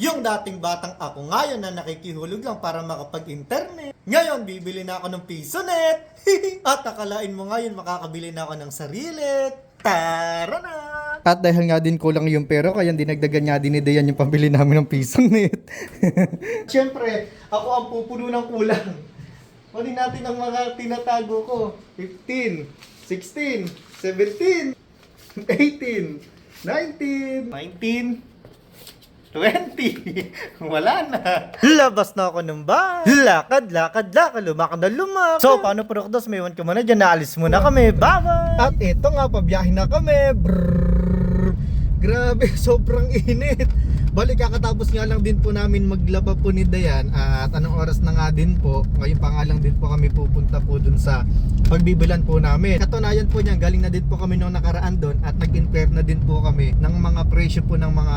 Yung dating batang ako ngayon na nakikihulog lang para makapag-internet. Ngayon, bibili na ako ng piso net. At akalain mo ngayon makakabili na ako ng sarili. Tara na! At dahil nga din kulang yung pera, kaya dinagdagan nga din ni Dayan yung pambili namin ng pisong net. Siyempre, ako ang pupuno ng kulang. Kunin natin ang mga tinatago ko. 15, 16, 17, 18, 19, 19, 20. Wala na. Labas na ako ng bahay. Lakad, lakad, lakad. Lumakad na lumakad. So, paano Prokdos? May iwan ka muna dyan. Naalis muna kami. Bye-bye. At ito nga, pabiyahin na kami. Brrrr. Grabe, sobrang init. Balik kakatapos nga lang din po namin maglaba po ni Dayan at anong oras na nga din po. Ngayon pa nga lang din po kami pupunta po dun sa pagbibilan po namin. Katunayan po niyan, galing na din po kami nung nakaraan doon at nag-inquire na din po kami ng mga presyo po ng mga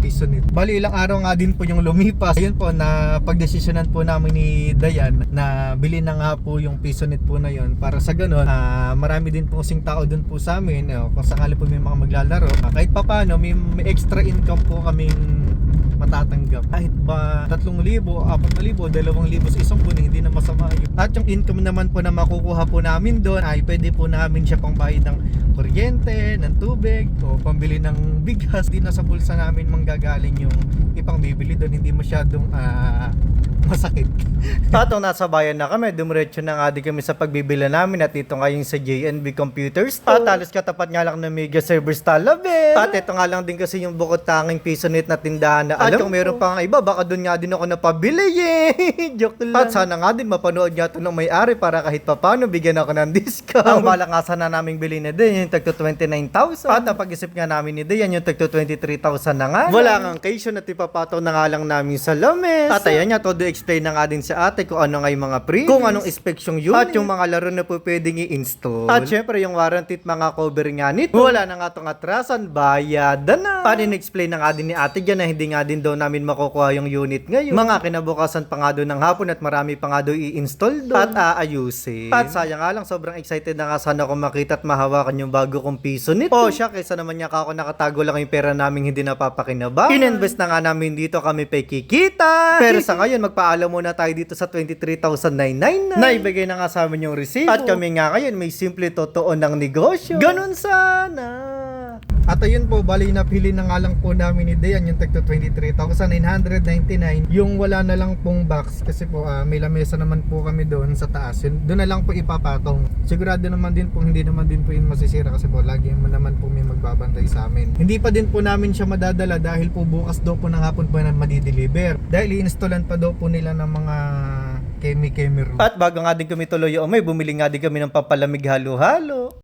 piso nito. Bali ilang araw nga din po yung lumipas. Ayun po na pagdesisyonan po namin ni Dayan na bilhin na nga po yung piso net po na yun para sa ganun ah, marami din po kasing tao doon po sa amin eh, kung sakali po may mga maglalaro ah, kahit papano may, may extra income po kaming matatanggap. Kahit ba 3,000, 4,000, 2,000 sa isang buwan hindi na masama yun. At yung income naman po na makukuha po namin doon ay pwede po namin siya pang bayad ng kuryente, ng tubig o pambili ng bigas. Di na sa bulsa namin manggagaling yung ipang bibili doon. Hindi masyadong ah, masakit. At nung nasa bayan na kami, dumiretso na nga din kami sa pagbibila namin at ito nga yung sa JNB Computers. At halos katapat nga lang ng Mega Servers Talabel. At ito nga lang din kasi yung bukod tanging piso net na tindahan na At alam kung meron pa nga iba, baka doon nga din ako napabili eh. Joke lang. At sana nga din mapanood nga ito ng may-ari para kahit papano bigyan ako ng discount. Ang balak nga sana naming bilhin na din yung tagto 29,000. At napag-isip nga namin ni Dayan yung tagto 23,000 na nga. Wala nga occasion at ipapataw na nga lang namin sa lames. At ayan nga, todo explain na nga din sa ate kung ano nga yung mga pre, kung anong specs yung unit, at yung mga laro na po pwedeng i-install. At syempre yung warranty at mga cover nga nito. Wala na nga itong atrasan, bayadan na. Paano explain na nga din ni ate dyan na hindi nga din daw namin makukuha yung unit ngayon. Mga kinabukasan pa nga doon ng hapon at marami pa nga daw i-install doon. At aayusin. At sayang nga lang, sobrang excited na nga sana ako makita at mahawakan yung bago kong piso nito. Oh, siya, kaysa naman niya ako nakatago lang yung pera namin hindi napapakinabang. Ininvest na nga namin dito kami pa kikita. Pero sa ngayon, magpaalam muna tayo dito sa 23,999. Naibigay na nga sa amin yung receipt. At kami nga ngayon, may simple totoo ng negosyo. Ganun sana. At ayun po, bali napili na nga lang po namin ni Dayan yung tagto 23,999. Yung wala na lang pong box kasi po ah, may lamesa naman po kami doon sa taas. Yun, doon na lang po ipapatong. Sigurado naman din po hindi naman din po yun masisira kasi po lagi mo naman po may magbabantay sa amin. Hindi pa din po namin siya madadala dahil po bukas daw po ng hapon po na madideliver. Dahil i-installan pa daw po nila ng mga kemi-kemi. At bago nga din kami tuloy umay, bumili nga din kami ng pampalamig halo-halo.